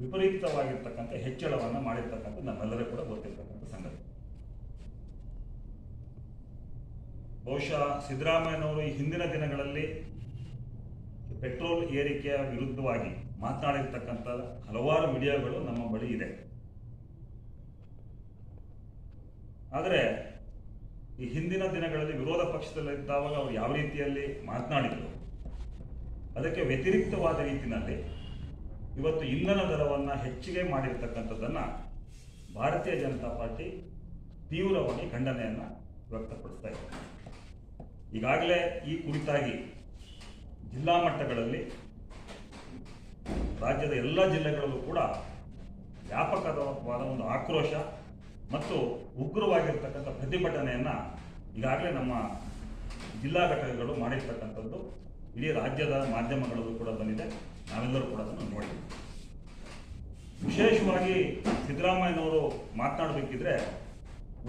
ವಿಪರೀತವಾಗಿರ್ತಕ್ಕಂಥ ಹೆಚ್ಚಳವನ್ನು ಮಾಡಿರ್ತಕ್ಕಂಥ ನಮ್ಮೆಲ್ಲರೂ ಕೂಡ ಗೊತ್ತಿರ್ತಕ್ಕಂಥ ಸಂಗತಿ. ಬಹುಶಃ ಸಿದ್ದರಾಮಯ್ಯನವರು ಈ ಹಿಂದಿನ ದಿನಗಳಲ್ಲಿ ಪೆಟ್ರೋಲ್ ಏರಿಕೆಯ ವಿರುದ್ಧವಾಗಿ ಮಾತನಾಡಿರ್ತಕ್ಕಂಥ ಹಲವಾರು ವಿಡಿಯೋಗಳು ನಮ್ಮ ಬಳಿ ಇದೆ. ಆದರೆ ಈ ಹಿಂದಿನ ದಿನಗಳಲ್ಲಿ ವಿರೋಧ ಪಕ್ಷದಲ್ಲಿದ್ದಾಗ ಅವರು ಯಾವ ರೀತಿಯಲ್ಲಿ ಮಾತನಾಡಿದರು? ಅದಕ್ಕೆ ವ್ಯತಿರಿಕ್ತವಾದ ರೀತಿಯಲ್ಲಿ ಇವತ್ತು ಇಂಧನ ದರವನ್ನು ಹೆಚ್ಚಿಗೆ ಮಾಡಿರ್ತಕ್ಕಂಥದ್ದನ್ನು ಭಾರತೀಯ ಜನತಾ ಪಾರ್ಟಿ ತೀವ್ರವಾಗಿ ಖಂಡನೆಯನ್ನು ವ್ಯಕ್ತಪಡಿಸ್ತಾ ಇದೆ. ಈಗಾಗಲೇ ಈ ಕುರಿತಾಗಿ ಜಿಲ್ಲಾ ಮಟ್ಟಗಳಲ್ಲಿ ರಾಜ್ಯದ ಎಲ್ಲ ಜಿಲ್ಲೆಗಳಲ್ಲೂ ಕೂಡ ವ್ಯಾಪಕವಾದ ಒಂದು ಆಕ್ರೋಶ ಮತ್ತು ಉಗ್ರವಾಗಿರ್ತಕ್ಕಂಥ ಪ್ರತಿಭಟನೆಯನ್ನು ಈಗಾಗಲೇ ನಮ್ಮ ಜಿಲ್ಲಾ ಘಟಕಗಳು ಮಾಡಿರ್ತಕ್ಕಂಥದ್ದು ಇಡೀ ರಾಜ್ಯದ ಮಾಧ್ಯಮಗಳಲ್ಲೂ ಕೂಡ ಬಂದಿದೆ. ನಾವೆಲ್ಲರೂ ಕೂಡ ಅದನ್ನು ನೋಡಿದ್ದೀವಿ. ವಿಶೇಷವಾಗಿ ಸಿದ್ದರಾಮಯ್ಯನವರು ಮಾತನಾಡಬೇಕಿದ್ರೆ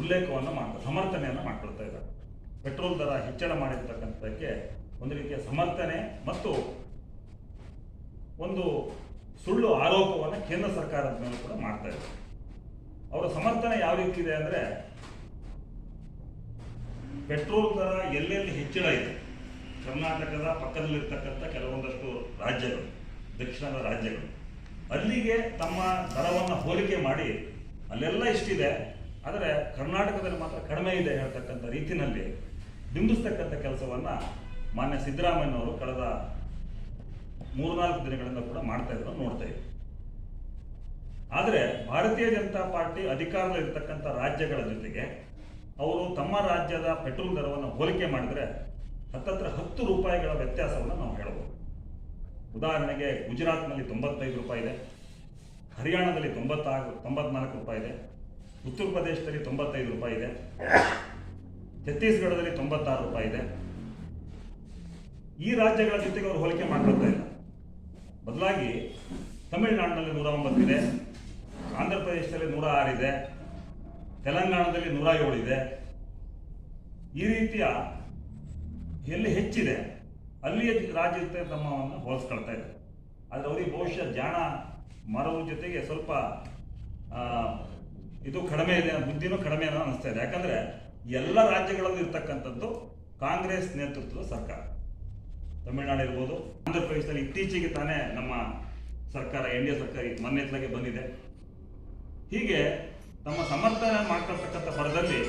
ಉಲ್ಲೇಖವನ್ನು ಮಾಡ್ತಾರೆ ಸಮರ್ಥನೆಯನ್ನು ಮಾಡ್ಕೊಳ್ತಾ ಇದ್ದಾರೆ. ಪೆಟ್ರೋಲ್ ದರ ಹೆಚ್ಚಳ ಮಾಡಿರ್ತಕ್ಕಂಥದ್ದಕ್ಕೆ ಒಂದು ರೀತಿಯ ಸಮರ್ಥನೆ ಮತ್ತು ಒಂದು ಸುಳ್ಳು ಆರೋಪವನ್ನು ಕೇಂದ್ರ ಸರ್ಕಾರದ ಮೇಲೆ ಕೂಡ ಮಾಡ್ತಾ ಇದ್ದಾರೆ. ಅವರ ಸಮರ್ಥನೆ ಯಾವ ರೀತಿ ಇದೆ ಅಂದರೆ ಪೆಟ್ರೋಲ್ ದರ ಎಲ್ಲೆಲ್ಲಿ ಹೆಚ್ಚಳ ಇದೆ? ಕರ್ನಾಟಕದ ಪಕ್ಕದಲ್ಲಿರ್ತಕ್ಕಂಥ ಕೆಲವೊಂದಷ್ಟು ರಾಜ್ಯಗಳು, ದಕ್ಷಿಣದ ರಾಜ್ಯಗಳು. ಅಲ್ಲಿಗೆ ತಮ್ಮ ದರವನ್ನು ಹೋಲಿಕೆ ಮಾಡಿ, ಅಲ್ಲೆಲ್ಲ ಇಷ್ಟಿದೆ, ಆದರೆ ಕರ್ನಾಟಕದಲ್ಲಿ ಮಾತ್ರ ಕಡಿಮೆ ಇದೆ ಹೇಳ್ತಕ್ಕಂಥ ರೀತಿಯಲ್ಲಿ ಬಿಂಬಿಸ್ತಕ್ಕಂಥ ಕೆಲಸವನ್ನು ಮಾನ್ಯ ಸಿದ್ದರಾಮಯ್ಯನವರು ಕಳೆದ ಮೂರ್ನಾಲ್ಕು ದಿನಗಳಿಂದ ಕೂಡ ಮಾಡ್ತಾ ಇದ್ರು ನೋಡ್ತಾ ಇದ್ದೀವಿ. ಆದರೆ ಭಾರತೀಯ ಜನತಾ ಪಾರ್ಟಿ ಅಧಿಕಾರದಲ್ಲಿರ್ತಕ್ಕಂಥ ರಾಜ್ಯಗಳ ಜೊತೆಗೆ, ಅವರು ತಮ್ಮ ರಾಜ್ಯದ ಪೆಟ್ರೋಲ್ ದರವನ್ನು ಹೋಲಿಕೆ ಮಾಡಿದರೆ ಹತ್ತತ್ರ ಹತ್ತು ರೂಪಾಯಿಗಳ ವ್ಯತ್ಯಾಸವನ್ನು ನಾವು ಹೇಳಬಹುದು ಉದಾಹರಣೆಗೆ ಗುಜರಾತ್ನಲ್ಲಿ ತೊಂಬತ್ತೈದು ರೂಪಾಯಿ ಇದೆ, ಹರಿಯಾಣದಲ್ಲಿ ತೊಂಬತ್ತಾರು, ತೊಂಬತ್ನಾಲ್ಕು ರೂಪಾಯಿ ಇದೆ, ಉತ್ತರ ಪ್ರದೇಶದಲ್ಲಿ ತೊಂಬತ್ತೈದು ರೂಪಾಯಿ ಇದೆ, ಛತ್ತೀಸ್ಗಢದಲ್ಲಿ ತೊಂಬತ್ತಾರು ರೂಪಾಯಿ ಇದೆ. ಈ ರಾಜ್ಯಗಳ ಜೊತೆಗೆ ಅವರು ಹೋಲಿಕೆ ಮಾಡ್ಕೊಳ್ತಾ ಇಲ್ಲ. ಬದಲಾಗಿ ತಮಿಳುನಾಡಿನಲ್ಲಿ ನೂರ ಒಂಬತ್ತಿದೆ ಆಂಧ್ರ ಪ್ರದೇಶದಲ್ಲಿ ನೂರ ಆರಿದೆ ತೆಲಂಗಾಣದಲ್ಲಿ ನೂರ ಇದೆ. ಈ ರೀತಿಯ ಎಲ್ಲಿ ಹೆಚ್ಚಿದೆ, ಅಲ್ಲಿಯ ರಾಜ್ಯ ಜೊತೆ ತಮ್ಮವನ್ನು ಹೋಲಿಸ್ಕೊಳ್ತಾ ಇದೆ ಆದರೆ ಅವರಿಗೆ ಬಹುಶಃ ಜಾಣ ಮರವು ಜೊತೆಗೆ ಸ್ವಲ್ಪ ಇದು ಕಡಿಮೆ ಇದೆ, ಬುದ್ಧಿನೂ ಕಡಿಮೆ ಅನ್ನೋ ಅನಿಸ್ತಾ ಇದೆ. ಯಾಕಂದರೆ ಎಲ್ಲ ರಾಜ್ಯಗಳಲ್ಲೂ ಇರ್ತಕ್ಕಂಥದ್ದು ಕಾಂಗ್ರೆಸ್ ನೇತೃತ್ವದ ಸರ್ಕಾರ. ತಮಿಳುನಾಡು ಇರ್ಬೋದು ಆಂಧ್ರ ಪ್ರದೇಶದಲ್ಲಿ ಇತ್ತೀಚೆಗೆ ತಾನೇ ನಮ್ಮ ಸರ್ಕಾರ, ಎನ್ ಡಿ ಎ ಸರ್ಕಾರ ಈಗ ಮೊನ್ನೆ ಇತ್ಲಾಗೆ ಬಂದಿದೆ. ಹೀಗೆ ತಮ್ಮ ಸಮರ್ಥನೆ ಮಾಡ್ಕೊಳ್ತಕ್ಕಂಥ ಪರದಲ್ಲಿ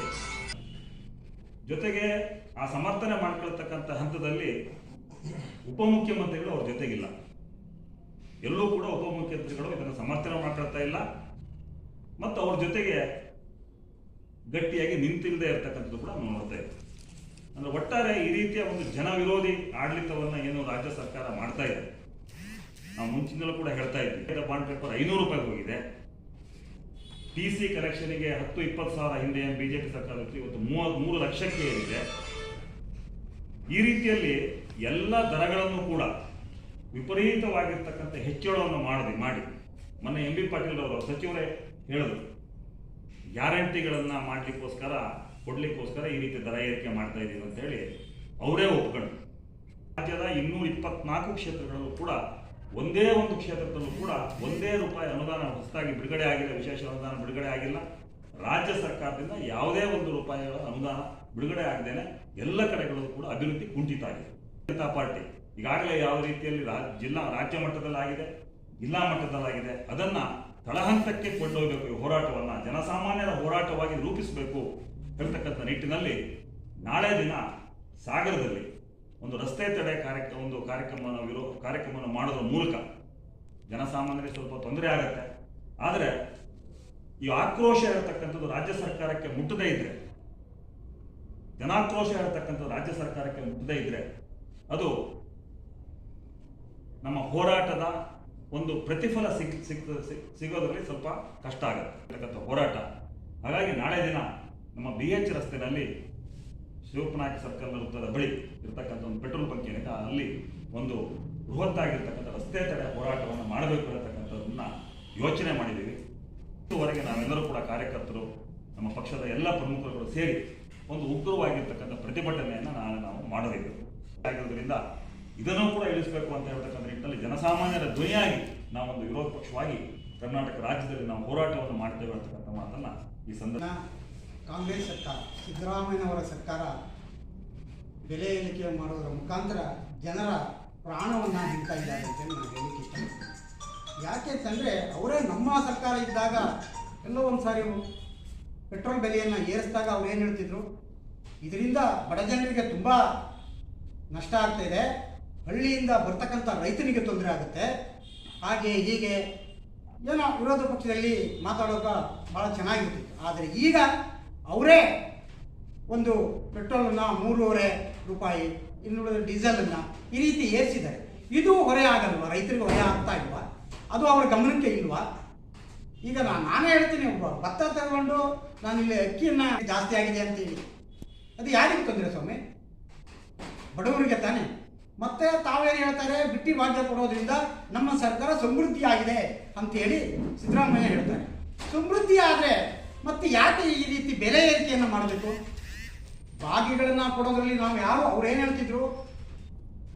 ಜೊತೆಗೆ ಆ ಸಮರ್ಥನೆ ಮಾಡ್ಕೊಳ್ತಕ್ಕಂಥ ಹಂತದಲ್ಲಿ ಉಪಮುಖ್ಯಮಂತ್ರಿಗಳು ಅವ್ರ ಜೊತೆಗಿಲ್ಲ. ಎಲ್ಲೂ ಕೂಡ ಉಪಮುಖ್ಯಮಂತ್ರಿಗಳು ಇದನ್ನು ಸಮರ್ಥನೆ ಮಾಡ್ಕೊಳ್ತಾ ಇಲ್ಲ. ಮತ್ತು ಅವ್ರ ಜೊತೆಗೆ ಗಟ್ಟಿಯಾಗಿ ನಿಂತಿಲ್ಲದೆ ಇರತಕ್ಕಂಥದ್ದು ಕೂಡ ನಾವು ನೋಡ್ತಾ ಇದ್ದೀವಿ. ಅಂದರೆ ಒಟ್ಟಾರೆ ಈ ರೀತಿಯ ಒಂದು ಜನ ವಿರೋಧಿ ಆಡಳಿತವನ್ನ ಏನು ರಾಜ್ಯ ಸರ್ಕಾರ ಮಾಡ್ತಾ ಇದೆ. ನಾವು ಮುಂಚಿನಲ್ಲೂ ಕೂಡ ಹೇಳ್ತಾ ಇದ್ವಿ. ಬಾಂಡ್ ಪೇಪರ್ ಐನೂರು ರೂಪಾಯಿ ಹೋಗಿದೆ. ಟಿ ಸಿ ಕಲೆಕ್ಷನ್ಗೆ ಹತ್ತು ಇಪ್ಪತ್ತು ಸಾವಿರ ಹಿಂದೆ ಬಿಜೆಪಿ ಸರ್ಕಾರ ಇತ್ತು, ಇವತ್ತು ಮೂವತ್ತ್ ಮೂರು ಲಕ್ಷಕ್ಕೆ ಏರಿದೆ. ಈ ರೀತಿಯಲ್ಲಿ ಎಲ್ಲ ದರಗಳನ್ನು ಕೂಡ ವಿಪರೀತವಾಗಿರ್ತಕ್ಕಂಥ ಹೆಚ್ಚಳವನ್ನು ಮಾಡದೆ ಮಾಡಿ. ಮೊನ್ನೆ ಎಂ ಬಿ ಪಾಟೀಲ್ ಅವರು ಸಚಿವರೇ ಹೇಳಿದ್ರು, ಗ್ಯಾರಂಟಿಗಳನ್ನು ಮಾಡಲಿಕ್ಕೋಸ್ಕರ, ಕೊಡ್ಲಿಕ್ಕೋಸ್ಕರ ಈ ರೀತಿ ದರ ಏರಿಕೆ ಮಾಡ್ತಾ ಇದ್ದೀವಿ ಅಂತ ಹೇಳಿ ಅವರೇ ಒಪ್ಕೊಂಡ್ರು. ರಾಜ್ಯದ ಇನ್ನೂರ ಇಪ್ಪತ್ನಾಲ್ಕು ಕ್ಷೇತ್ರಗಳಲ್ಲೂ ಕೂಡ, ಒಂದೇ ಒಂದು ಕ್ಷೇತ್ರದಲ್ಲೂ ಕೂಡ ಒಂದೇ ರೂಪಾಯಿ ಅನುದಾನ ಹೊಸದಾಗಿ ಬಿಡುಗಡೆ ಆಗಿಲ್ಲ, ವಿಶೇಷ ಅನುದಾನ ಬಿಡುಗಡೆ ಆಗಿಲ್ಲ. ರಾಜ್ಯ ಸರ್ಕಾರದಿಂದ ಯಾವುದೇ ಒಂದು ರೂಪಾಯಿಗಳ ಅನುದಾನ ಬಿಡುಗಡೆ ಆಗದೇನೆ ಎಲ್ಲ ಕಡೆಗಳಲ್ಲೂ ಕೂಡ ಅಭಿವೃದ್ಧಿ ಕುಂಠಿತ ಆಗಿದೆ ಜನತಾ ಪಾರ್ಟಿ ಈಗಾಗಲೇ ಯಾವ ರೀತಿಯಲ್ಲಿ ಜಿಲ್ಲಾ, ರಾಜ್ಯ ಮಟ್ಟದಲ್ಲಾಗಿದೆ, ಜಿಲ್ಲಾ ಮಟ್ಟದಲ್ಲಾಗಿದೆ, ಅದನ್ನ ತಳಹಂತಕ್ಕೆ ಕೊಂಡೊಯ್ಬೇಕು ಈ ಹೋರಾಟವನ್ನ, ಜನಸಾಮಾನ್ಯರ ಹೋರಾಟವಾಗಿ ರೂಪಿಸಬೇಕು ಹೇಳ್ತಕ್ಕಂಥ ನಿಟ್ಟಿನಲ್ಲಿ ನಾಳೆ ದಿನ ಸಾಗರದಲ್ಲಿ ಒಂದು ರಸ್ತೆ ತಡೆ ಕಾರ್ಯಕ್ರಮ ಒಂದು ಕಾರ್ಯಕ್ರಮವನ್ನು ವಿರೋ, ಕಾರ್ಯಕ್ರಮವನ್ನು ಮಾಡೋದ್ರ ಮೂಲಕ ಜನಸಾಮಾನ್ಯರಿಗೆ ಸ್ವಲ್ಪ ತೊಂದರೆ ಆಗುತ್ತೆ. ಆದರೆ ಈ ಆಕ್ರೋಶ ಇರತಕ್ಕಂಥದ್ದು ರಾಜ್ಯ ಸರ್ಕಾರಕ್ಕೆ ಮುಟ್ಟದೇ ಇದ್ರೆ ಜನಾಕ್ರೋಶ ಇರತಕ್ಕಂಥ ರಾಜ್ಯ ಸರ್ಕಾರಕ್ಕೆ ಮುಟ್ಟದೇ ಇದ್ರೆ ಅದು ನಮ್ಮ ಹೋರಾಟದ ಒಂದು ಪ್ರತಿಫಲ ಸಿಕ್ ಸಿಕ್ ಸಿಗ್- ಸಿಗೋದ್ರಲ್ಲಿ ಸ್ವಲ್ಪ ಕಷ್ಟ ಆಗುತ್ತೆ. ಹೋರಾಟ. ಹಾಗಾಗಿ ನಾಳೆ ದಿನ ನಮ್ಮ ಬಿ ಎಚ್ ರಸ್ತೆಯಲ್ಲಿ ಶಿವಪ್ಪನಾಯಕ ಸರ್ಕಲ್ ವೃತ್ತದ ಬಳಿ ಇರತಕ್ಕಂಥ ಒಂದು ಪೆಟ್ರೋಲ್ ಬಂಕ್ ಏನಿದೆ, ಅಲ್ಲಿ ಒಂದು ಬೃಹತ್ತಾಗಿರ್ತಕ್ಕಂಥ ರಸ್ತೆ ತಡೆ ಹೋರಾಟವನ್ನು ಮಾಡಬೇಕು ಅನ್ನತಕ್ಕಂಥದನ್ನ ಯೋಚನೆ ಮಾಡಿದ್ದೀವಿ. ಇದುವರೆಗೆ ನಾವೆಲ್ಲರೂ ಕೂಡ ಕಾರ್ಯಕರ್ತರು, ನಮ್ಮ ಪಕ್ಷದ ಎಲ್ಲ ಪ್ರಮುಖರುಗಳು ಸೇರಿ ಒಂದು ಉಗ್ರವಾಗಿರ್ತಕ್ಕಂಥ ಪ್ರತಿಭಟನೆಯನ್ನು ನಾಳೆ ನಾವು ಮಾಡಬೇಕು ಆಗಿರೋದ್ರಿಂದ ಇದನ್ನು ಕೂಡ ಇಳಿಸಬೇಕು ಅಂತ ಹೇಳ್ತಕ್ಕಂಥ ನಿಟ್ಟಿನಲ್ಲಿ ಜನಸಾಮಾನ್ಯರ ಧ್ವನಿಯಾಗಿ ನಾವೊಂದು ವಿರೋಧ ಪಕ್ಷವಾಗಿ ಕರ್ನಾಟಕ ರಾಜ್ಯದಲ್ಲಿ ನಾವು ಹೋರಾಟವನ್ನು ಮಾಡ್ತೇವೆ ಅಂತಕ್ಕಂಥ ಮಾತನ್ನು ಈ ಸಂದರ್ಭ ಕಾಂಗ್ರೆಸ್ ಸರ್ಕಾರ, ಸಿದ್ದರಾಮಯ್ಯನವರ ಸರ್ಕಾರ ಬೆಲೆ ಏರಿಕೆ ಮಾಡೋದರ ಮುಖಾಂತರ ಜನರ ಪ್ರಾಣವನ್ನು ಹಿಡ್ತಾ ಇದ್ದಾರೆ ಅಂತ ನಾನು ಹೇಳಲಿಕ್ಕೆ ಯಾಕೆ ಅಂತಂದರೆ ಅವರೇ ನಮ್ಮ ಸರ್ಕಾರ ಇದ್ದಾಗ ಎಲ್ಲೋ ಒಂದು ಸಾರಿ ಪೆಟ್ರೋಲ್ ಬೆಲೆಯನ್ನು ಏರಿಸಿದಾಗ ಅವ್ರು ಏನು ಹೇಳ್ತಿದ್ರು? ಇದರಿಂದ ಬಡ ಜನರಿಗೆ ತುಂಬ ನಷ್ಟ ಆಗ್ತಾ ಇದೆ. ಹಳ್ಳಿಯಿಂದ ಬರ್ತಕ್ಕಂಥ ರೈತನಿಗೆ ತೊಂದರೆ ಆಗುತ್ತೆ. ಹಾಗೆ ಹೀಗೆ ಏನೋ ವಿರೋಧ ಪಕ್ಷದಲ್ಲಿ ಮಾತಾಡೋಕೆ ಭಾಳ ಚೆನ್ನಾಗಿರ್ತಿತ್ತು ಆದರೆ ಈಗ ಅವರೇ ಒಂದು ಪೆಟ್ರೋಲನ್ನು ಮೂರುವರೆ ರೂಪಾಯಿ, ಇನ್ನುಳಿದ ಡೀಸೆಲನ್ನು ಈ ರೀತಿ ಏರಿಸಿದ್ದಾರೆ. ಇದು ಹೊರೆ ಆಗಲ್ವಾ? ರೈತರಿಗೆ ಹೊರೆ ಆಗ್ತಾ ಇಲ್ವಾ? ಅದು ಅವರ ಗಮನಕ್ಕೆ ಇಲ್ವಾ? ಈಗ ನಾನು ನಾನೇ ಹೇಳ್ತೀನಿ ಒಬ್ಬ ಭತ್ತ ತಗೊಂಡು ನಾನು ಇಲ್ಲಿ ಅಕ್ಕಿಯನ್ನು ಜಾಸ್ತಿ ಆಗಿದೆ ಅಂತೇಳಿ ಅದು ಯಾರಿಗೆ ತೊಂದರೆ ಸ್ವಾಮಿ? ಬಡವರಿಗೆ ತಾನೆ. ಮತ್ತೆ ತಾವೇನು ಹೇಳ್ತಾರೆ? ಬಿಟ್ಟಿ ಭಾಗ್ಯ ಕೊಡೋದ್ರಿಂದ ನಮ್ಮ ಸರ್ಕಾರ ಸಮೃದ್ಧಿ ಆಗಿದೆ ಅಂತ ಹೇಳಿ ಸಿದ್ದರಾಮಯ್ಯ ಹೇಳ್ತಾರೆ. ಸಮೃದ್ಧಿ ಆದರೆ ಮತ್ತೆ ಯಾಕೆ ಈ ರೀತಿ ಬೆಲೆ ಏರಿಕೆಯನ್ನು ಮಾಡಬೇಕು? ಭಾಗ್ಯಗಳನ್ನು ಕೊಡೋದ್ರಲ್ಲಿ ನಾವು ಯಾರು ಅವ್ರು ಏನು ಹೇಳ್ತಿದ್ರು?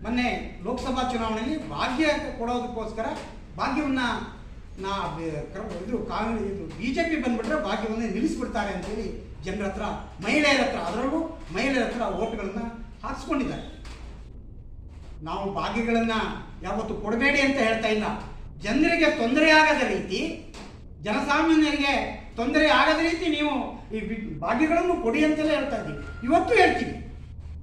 ಮೊನ್ನೆ ಲೋಕಸಭಾ ಚುನಾವಣೆಯಲ್ಲಿ ಭಾಗ್ಯ ಕೊಡೋದಕ್ಕೋಸ್ಕರ ಭಾಗ್ಯವನ್ನು ನಾ ಕ್ರಮ ಕರ್- ಇದು ಕಾಂಗ್ರೆಸ್ ಇದು ಬಿ ಜೆ ಪಿ ಬಂದ್ಬಿಟ್ರೆ ಭಾಗ್ಯವನ್ನು ನಿಲ್ಲಿಸ್ಬಿಡ್ತಾರೆ ಅಂತೇಳಿ ಜನರ ಹತ್ರ, ಮಹಿಳೆಯರ ಹತ್ರ ಅದರಲ್ಲೂ ಮಹಿಳೆಯರ ಹತ್ರ ಓಟ್ಗಳನ್ನು ಹಾಕ್ಸ್ಕೊಂಡಿದ್ದಾರೆ. ನಾವು ಭಾಗ್ಯಗಳನ್ನು ಯಾವತ್ತು ಕೊಡಬೇಡಿ ಅಂತ ಹೇಳ್ತಾ ಇಲ್ಲ. ಜನರಿಗೆ ತೊಂದರೆ ಆಗದ ರೀತಿ, ಜನಸಾಮಾನ್ಯರಿಗೆ ತೊಂದರೆ ಆಗದ ರೀತಿ ನೀವು ಈ ಭಾಗ್ಯಗಳನ್ನು ಕೊಡಿ ಅಂತಲೇ ಹೇಳ್ತಾ ಇದ್ದೀವಿ. ಇವತ್ತು ಹೇಳ್ತೀವಿ.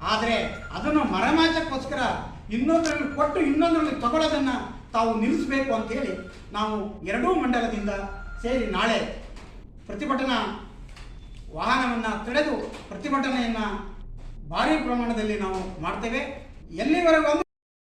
ಆದರೆ ಅದನ್ನು ಮರಮಾಚಕ್ಕೋಸ್ಕರ ಇನ್ನೊಂದರಲ್ಲಿ ಕೊಟ್ಟು ಇನ್ನೊಂದರಲ್ಲಿ ತಗೊಳ್ಳೋದನ್ನು ತಾವು ನಿಲ್ಲಿಸಬೇಕು ಅಂತೇಳಿ ನಾವು ಎರಡೂ ಮಂಡಲದಿಂದ ಸೇರಿ ನಾಳೆ ಪ್ರತಿಭಟನಾ ವಾಹನವನ್ನು ತಡೆದು ಪ್ರತಿಭಟನೆಯನ್ನು ಭಾರಿ ಪ್ರಮಾಣದಲ್ಲಿ ನಾವು ಮಾಡ್ತೇವೆ. ಎಲ್ಲಿವರೆಗೂ